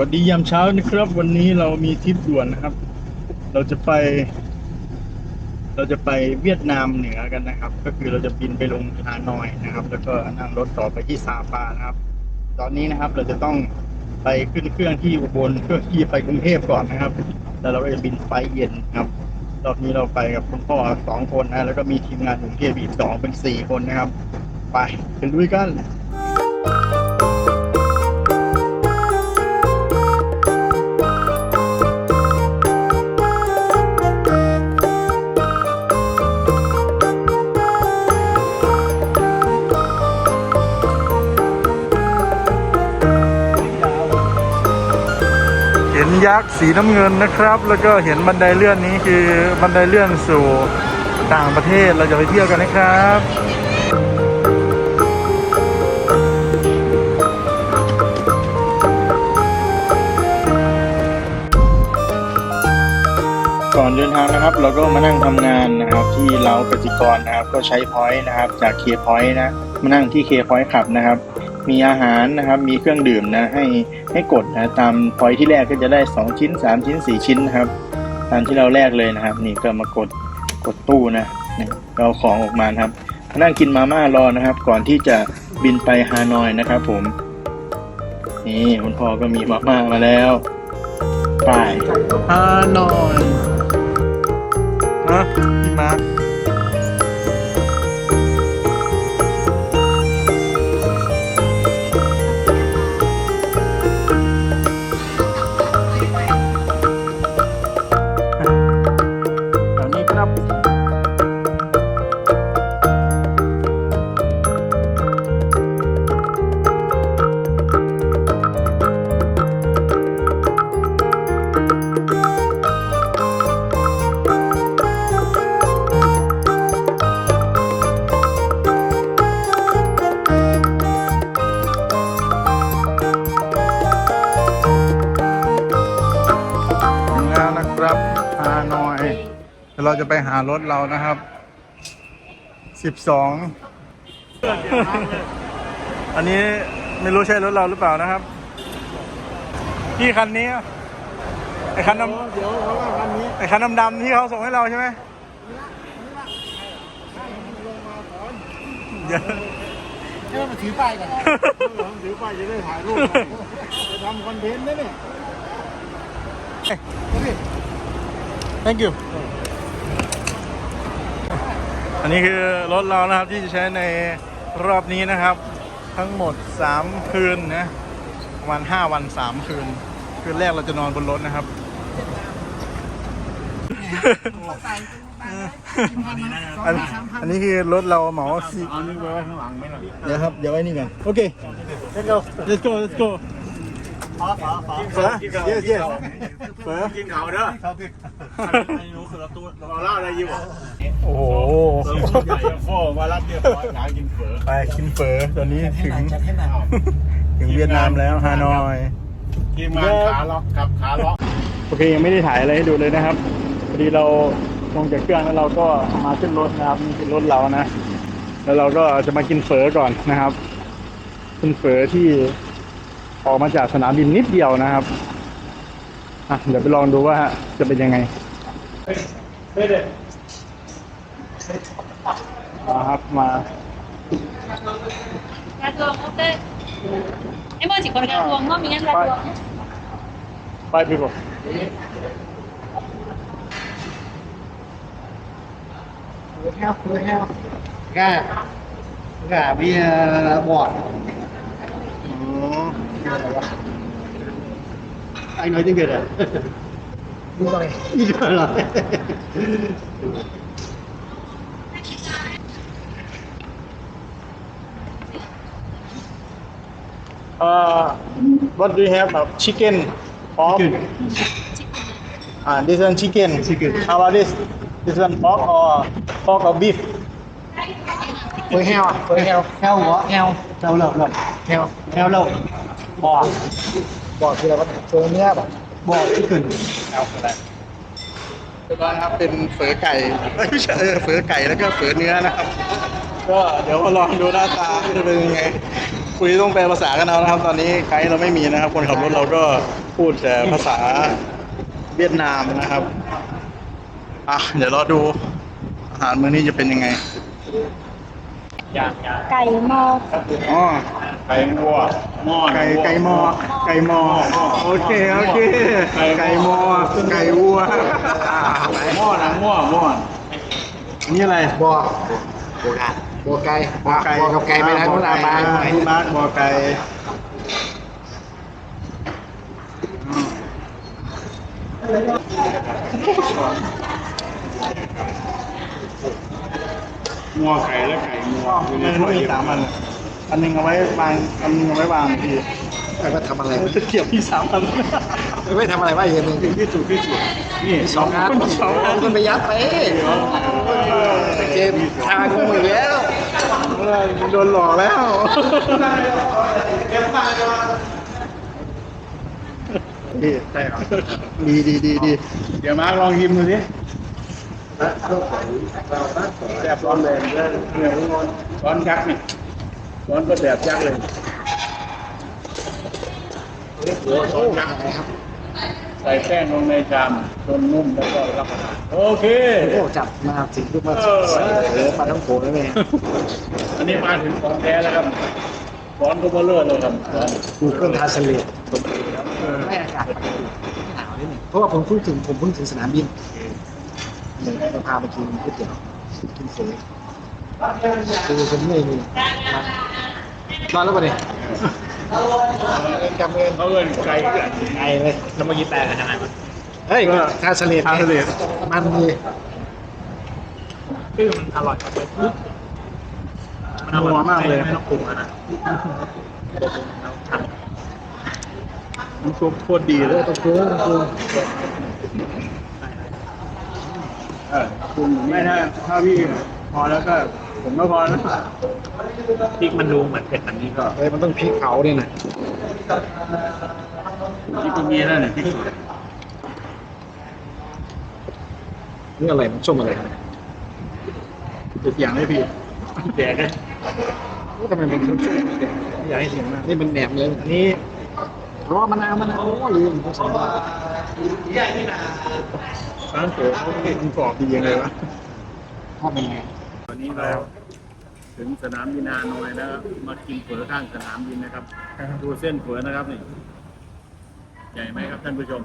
วัสดียามเช้านะครับ วันนี้เรามีทริปด่วนนะครับ เราจะไป เราจะไปเวียดนามเหนือกันนะครับ ก็คือเราจะบินไปลงฮานอยนะครับ แล้วก็นั่งรถต่อไปที่ซาปานะครับ ตอนนี้นะครับเราจะต้องไปขึ้นเครื่องที่อุบลเพื่อที่ไปกรุงเทพก่อนนะครับ แล้วเราจะบินไฟเย็นครับรอบนี้เราไปกับคุณพ่อสองคนนะแล้วก็มีทีมงานกรุงเทพอีกสองเป็นสี่คนนะครับ ไปไปลุยกันักษ์สีน้ำเงินนะครับ แล้วก็เห็นบันไดเลื่อนนี้คือบันไดเลื่อนสู่ต่างประเทศเราจะไปเที่ยวกันนะครับก่อนเดินทางนะครับเราก็มานั่งทำงานนะครับที่เล้ากสิกรนะครับก็ใช้พอยต์นะครับจากเคพอยต์นะ มานั่งที่เคพอยต์ขับนะครับ มีอาหารนะครับ มีเครื่องดื่มนะให้ให้กดนะตามพอยที่แรกก็จะได้ 2 ชิ้น 3 ชิ้น 4 ชิ้นนะครับ ตามที่เราแรกเลยนะครับ นี่ก็มากดกดตู้นะนี่เอาของออกมาครับมานั่งกินมาม่ารอนะครับ ก่อนที่จะบินไปฮานอยนะครับ ผม นี่คุณพ่อก็มีมาม่ามาแล้วไปฮานอยนะพี่มาร์ จะไปหารถเรานะครับ สิบสอง อันนี้ไม่รู้ใช่รถเราหรือเปล่านะครับ พี่คันนี้อะไอคันดำเดี๋ยวเพราะว่าวันนี้ ไอคันดำๆที่เขาส่งให้เราใช่ไหมเดี๋ยวให้มันถือป้ายก่อนถือป้ายจะได้ถ่ายรูปจะทำคอนเทนต์นะเนี่ยนี่ thank you อันนี้คือรถเรานะครับที่จะใช้ในรอบนี้นะครับ ทั้งหมด 3 คืนนะประมาณ5วัน 3 คืน คืนแรกเราจะนอนบนรถนะครับอันอันนี้คือรถเราเหมาสี่เอานี่ไว้ข้างหลังไหมล่ะเดี๋ยวครับเดี๋ยวไว้นี่ก่อนโอเค let's go let's go let's go เสือ yes yes เสือกินเขาเด้อไอ้หนูคือเราตัวเราเล่าอะไรอยู่โอ้โหใหญ่โฟมารับเรียบร้อยหากินเฝอไปกินเฝอตอนนี้ถึงถึงเวียดนามแล้วฮานอยทีมงานขาล็อกครับขาล็อกโอเคยังไม่ได้ถ่ายอะไรให้ดูเลยนะครับพอดีเราลงจากเครื่องแล้วเราก็มาขึ้นรถนะครับนี่คือรถเรานะ แล้วเราก็จะมากินเฝอก่อนนะครับเป็นเฝอที่ ออกมาจากสนามบินนิดเดียวนะครับอะเดี๋ยวไปลองดูว่าจะเป็นยังไงมาครับมา gà tuồng ok em ơi chỉ còn gà tuồng thôi mình ăn gà Phải. tuồng nhé ไปพี่บอก heo cứ heo gà gà bia bọt có anh nói tiếng việt à đúng rồi đúng rồi Uh, what do you have now? Chicken pork? Chicken. Ah, this one chicken. Chicken. How about this? This one pork or pork or beef? Với heo à? Với heo. Heo của heo. Heo lợn lợn heo heo lợn bò bò thì là có với นื้อแบบ bò chicken เอาก็ได้เรียบร้อยนะครับเป็นเฝอไก่เอ้ยไม่ใช่เออเฝอไก่แล้วก็เฝอเนื้อนะครับ ก็เดี๋ยวมาลองดูหน้าตาจะเป็นยังไง คุยต้องแปลภาษากันเอานะครับ ตอนนี้ไกด์เราไม่มีนะครับ คนขับรถเราก็พูดแต่ภาษาเวียดนามนะครับ อะเดี๋ยวรอดูอาหารมื้อนี้จะเป็นยังไง ไก่หม้ออ๋อไก่วัวหม้อไก่ไก่มอ ไก่มอ โอเค โอเค ไก่มอ ไก่วัวหม้อนะหม้อหม้ออันนี่อะไรบ่อโบราณบ่อไก่บ่อไก่บ่อกับไก่ไปทางนู้นอาบานทุนักบอไก่ หม้อไก่และไก่งัวอยู่ในมันถ้วยมีสามอันอันหนึงเอาไว้วางอันหนึงเอาไว้วางพี่แล้วก็ทำอะไรจะเกี่ยวพี่สามอันไม่ทำอะไรวะอย่างนึงพี่จุพี่จุนี่สองอันสองอันมันไปยัดไปเกมทางกูอีกแล้วโดนหลอกแล้วดีใช่ครับดีดีดีดีเดี๋ยวมาร์คลองชิมดูสิ แซ่บร้อนเลยเนี่ยร้อนยักษ์นี่ร้อนก็แบบยักษ์เลยโอ้ร้อนยักษ์ครับใส่แป้งลงในชามจนนุ่มแล้วก็รับประทานโอเคโอ้จับมาถึงขึ้นมาใส่โอ้ปลาทั้งโขเลยแม่อันนี้มาถึงของแท้แล้วครับร้อนก็เบลอเลยครับร้อนกูเกิลทาสเลตไม่อากาศหนาวนิดหนึ่งเพราะว่าผมเพิ่งถึงผมเพิ่งถึงสนามบิน เลยจะพาไปกินก๋วยเตี๋ยวกินเสยคือผมไม่มีร้อนแล้วปะเนี่ยกำเงินเขาเอินไก่เกลือนไงเลยแล้วเมื่อกี้แปลกันยังไงเฮ้ยทาสเลตทาสเลตมันเลยชื่อมันอร่อยมันอร่อยนัวมากเลยไม่ต้องปรุงแล้วนะน้ำซุปโคตรดีเลยต้องปรุงต้องปรุง เออคุณไม่ถ้าถ้าพี่พอแล้วก็ผมก็พอแล้วพริกมันดูเหมือนเผ็ดอันนี้ก็เฮ้ยมันต้องพริกเผาเนี่ยนะที่คุณมีนั่นน่ะที่นี่อะไรมันส้มอะไรครับติดอย่างเลยพี่แดกเลยทำไมเป็นส้มๆอยากให้เสียงมากนี่เป็นแหนมเลยอันนี้รอมะนาวมะนาวโอ้ลืมผสม ร้านโก๋เขาเป็นกรอบดียังไงวะทอดเป็นไงวันนี้เราถึงสนามบินนาโนยนะครับมากินเฝอข้างสนามบินนะครับ ดูเส้นเฝอนะครับนี่ ใหญ่ไหมครับท่านผู้ชม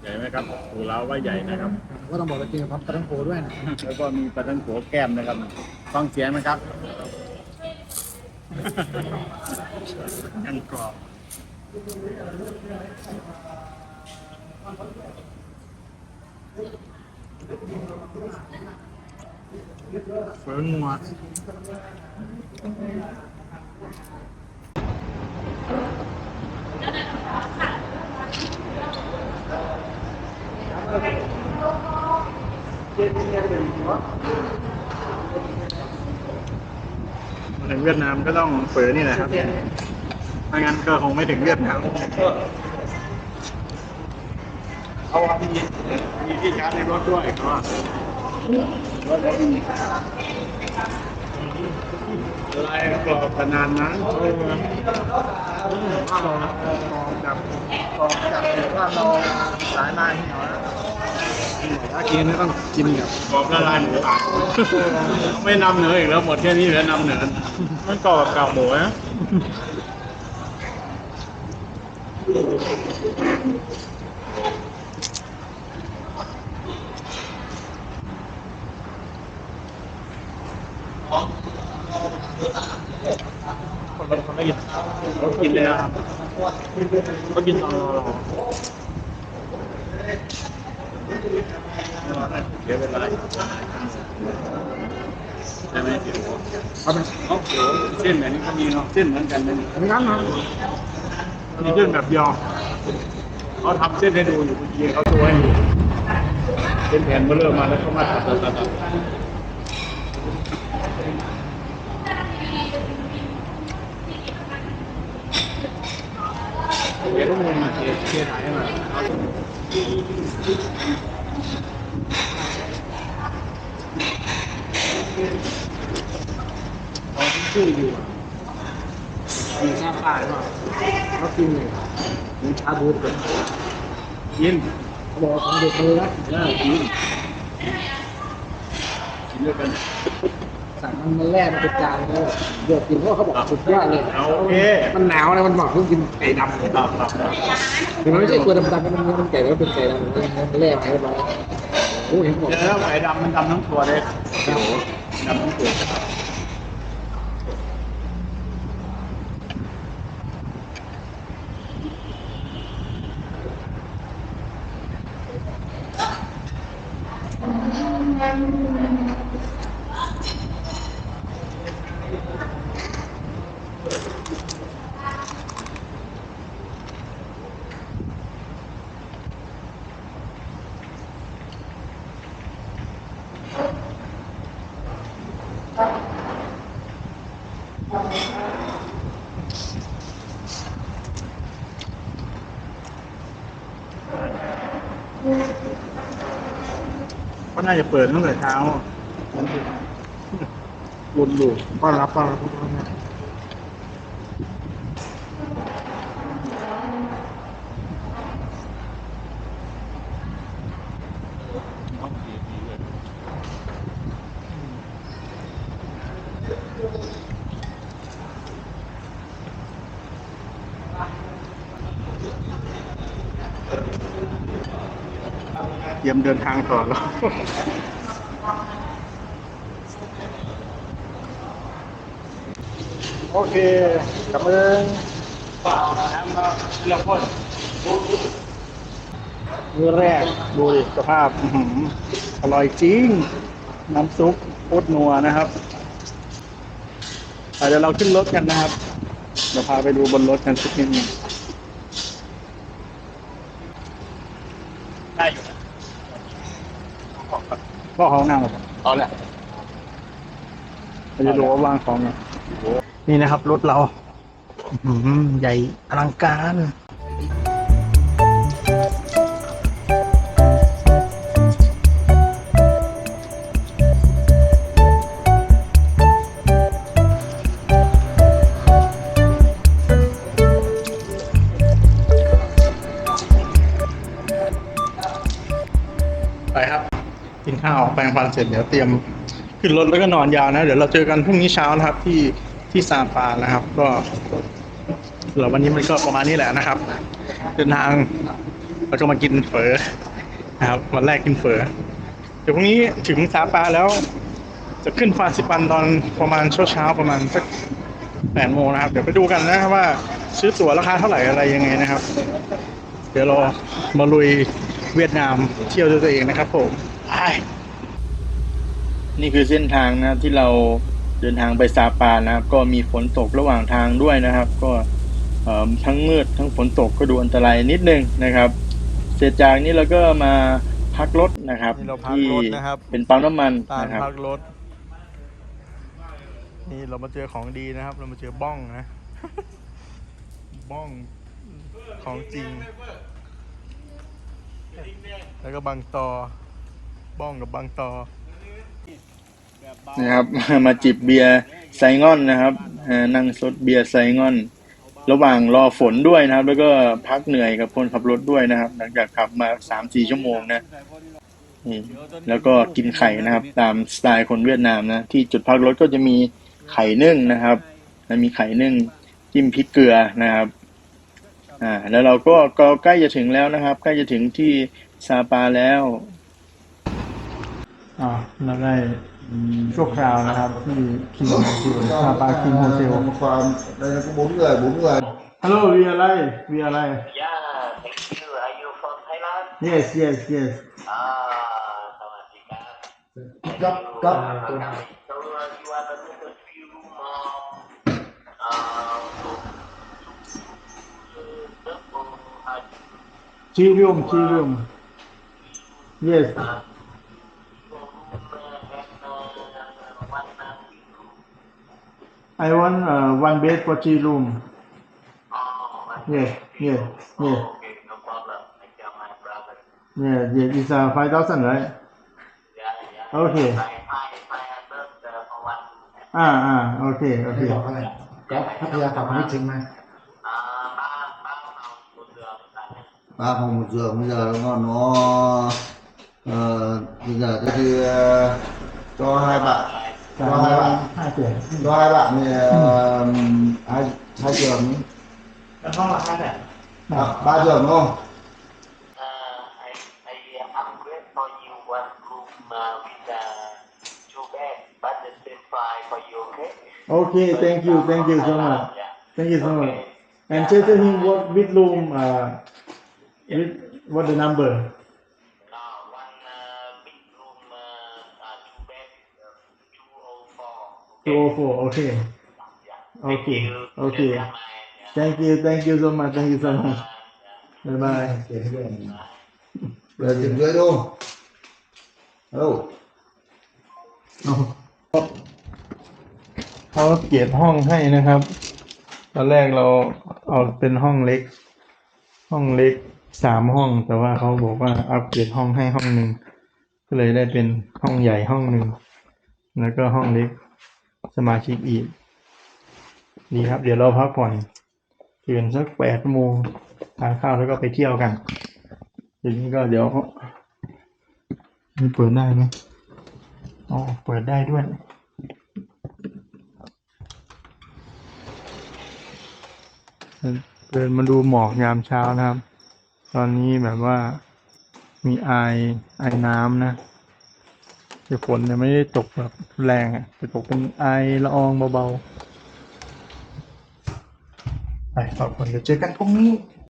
ใหญ่ไหมครับดูแล้วว่าใหญ่นะครับ ก็ต้องบอกว่ากินกับปลาทั้งโขด้วยนะแล้วก็มีปลาทังโขแก้มนะครับฟังเสียงนะครับ ยังกรอบ เฟิร์นัวมาถึงเวียดนามก็ต้องเฝอนี่แหละครับไม่งั้นก็คงไม่ถึงเวียดนาม เอามีมีที่ชาร์จในรถด้วยก็รถมีลายกรอบขนาดนั้นเออถ้าเราลองจับลองจับว่าเราสายนายเหนียวนะถ้ากินนี่ต้องกินกับกรอบละลายหมูอะไม่นำเหนืออีกแล้วหมดแค่นี้เลือนำเหนือมันกรอบกับหมูนะ เราไม่กินเขากินเลยนะก็กินตอนรอเสียเวลาใช่ไหมเสียหัวเอาไปเอาเดี๋ยวเส้นแบบนี้ก็มีเนาะเส้นเหมือนกันเลยไม่งั้นนะมีเส้นแบบยอเขาทำเส้นให้ดูอยู่เมื่อกี้เขาตัวให้ดูเป็นแผ่นเบลอมมาแล้วก็มาตัดตัดตัด เดี๋ยวต้อง มาเทเทถ่ายให้มาเอาชื่ออยู่ป้าหรือเปล่าเขากินเลยมีชาบูเป็นกินเขาบอกว่าของเด็กเลยนะกินกินด้วยกัน สั่งมันมันแรกมันเป็นจานเลยเดือดกินเพราะเขาบอกสุดยอดเลยเอาโอเค มันหนาวนะมันบอกเพิ่งกินไก่ดำเลยครับครับครับคือมันไม่ใช่ตัวดำๆมันมันไก่แล้วเป็นไก่ดำมันมันแรกมาเรียบร้อยโอ้เห็นบอกเดี๋ยวแล้วไอ้ดำมันดำทั้งตัวเลยโอ้โหดำทั้งตัว ก็น่าจะเปิดตั้งแต่เช้าวนอยู่ต้อนรับต้อนรับทุกคน เตรียมเดินทางต่อแล้วโอเคกลับมาเลยเราพ่นมือแรก ดูดิสภาพอร่อยจริง น้ำซุปโคตรนัวนะครับเดี๋ยวเราขึ้นรถกันนะครับ เดี๋ยวพาไปดูบนรถกันสักนิดนึงได้อยู่นะ ก็ห้องน้ำครับเอาแหละเราจะดูว่าวางของไงนี่นะครับ รถเราอื้อหือใหญ่อลังการไปครับ กินข้าวแปรงฟันเสร็จเดี๋ยวเตรียมขึ้นรถแล้วก็นอนยาวนะ เดี๋ยวเราเจอกันพรุ่งนี้เช้านะครับ ที่ที่ซาปานะครับ ก็สำหรับวันนี้มันก็ประมาณนี้แหละนะครับ เดินทางแล้วก็มากินเฝอนะครับวันแรกกินเฝอเดี๋ยวพรุ่งนี้ถึงซาปาแล้ว จะขึ้นฟาซิปันตอนประมาณเช้าเช้าๆประมาณสักแปดโมงนะครับ เดี๋ยวไปดูกันนะครับว่าซื้อตั๋วราคาเท่าไหร่อะไรยังไงนะครับ เดี๋ยวเรามาลุยเวียดนามเที่ยวด้วยตัวเองนะครับผม นี่คือเส้นทางนะครับที่เราเดินทางไปซาปานะครับ ก็มีฝนตกระหว่างทางด้วยนะครับ ก็เอ่อทั้งมืดทั้งฝนตกก็ดูอันตรายนิดนึงนะครับ เสร็จจากนี้เราก็มาพักรถนะครับนี่เราพักที่รถนะครับเป็นปั๊มน้ำมันตานนะครับพักรถนี่เรามาเจอของดีนะครับ เรามาเจอบ้องนะ บ้องของจริง แล้วก็บางตอ บ้องกับบางตอนะครับ มาจิบเบียร์ไซงอนนะครับนั่งซดเบียร์ไซงอน ระหว่างรอฝนด้วยนะครับ แล้วก็พักเหนื่อยกับคนขับรถด้วยนะครับ หลังจากขับมาสามสี่ชั่วโมงนะนี่แล้วก็กินไข่นะครับ ตามสไตล์คนเวียดนามนะ ที่จุดพักรถก็จะมีไข่นึ่งนะครับแล้วมีไข่นึ่งจิ้มพริกเกลือนะครับอ่าแล้วเราก็ก็ใกล้จะถึงแล้วนะครับ ใกล้จะถึงที่ซาปาแล้ว อ่าเราได้ชั่วคราวนะครับที่คิงโฮเทลซาปาคิงโฮเทล khoan đây là có bốn người bốn người ฮัลโหลวีอะไรวีอะไร Yeah, thank you. Are you from Thailand? yes yes yes Ah, Sawadika. cấp cấp So uh, you are the little few more. Uh, uh, tea room tea room yes I want uh, one bed for three room. Oh, yeah, yeah, yeah. Oh, okay, no problem. I tell my brother. Yeah, yeah, it's uh, 5,000, right? Yeah, yeah. Okay. I, I, I the one. Ah, ah, okay, okay. บอกอะไรก็พัทยาฝั่งนี้จริงไหม À, ba, phòng một giường. bây giờ nó nó ờ, bây giờ thế thì ờ, cho hai bạn cho hai bạn ห้าเตียง cho hai bạn thì ờ, hai hai giường แล้วห้องราคาแบบ à, ba giường đúng không Uh, I, I uh, upgrade for you one room uh, with uh, two beds, but the same price for you, okay? Okay, thank you, thank you so much. Yeah. Thank you so much. And tell tell him what which room uh with what the number 204. two oh four okay Yeah. okay Thank you. okay Never mind, yeah. thank you thank you so much thank you so much bye bye เตียงด้วย về tiền dưới luôn đâu เขาเกียรห้องให้นะครับ ตอนแรกเราเอาเป็นห้องเล็ก ห้องเล็กสามห้อง แต่ว่าเขาบอกว่าอัปเกรดห้องให้ห้องหนึ่ง ก็เลยได้เป็นห้องใหญ่ห้องหนึ่ง แล้วก็ห้องเล็ก สมาชิกอีกดีครับ เดี๋ยวเราพักผ่อนตื่นสักแปดโมงทานข้าวแล้วก็ไปเที่ยวกันทีนี้ก็เดี๋ยวมันเปิดได้ไหมอ๋อเปิดได้ด้วยเดินมาดูหมอกยามเช้านะครับ ตอนนี้แบบว่ามีไอไอน้ำนะ คือฝนเนี่ยไม่ได้ตกแบบแรงอะจะตกเป็นไอละอองเบาๆไปฝากฝนเดี๋ยวเจอกันพรุ่งนี้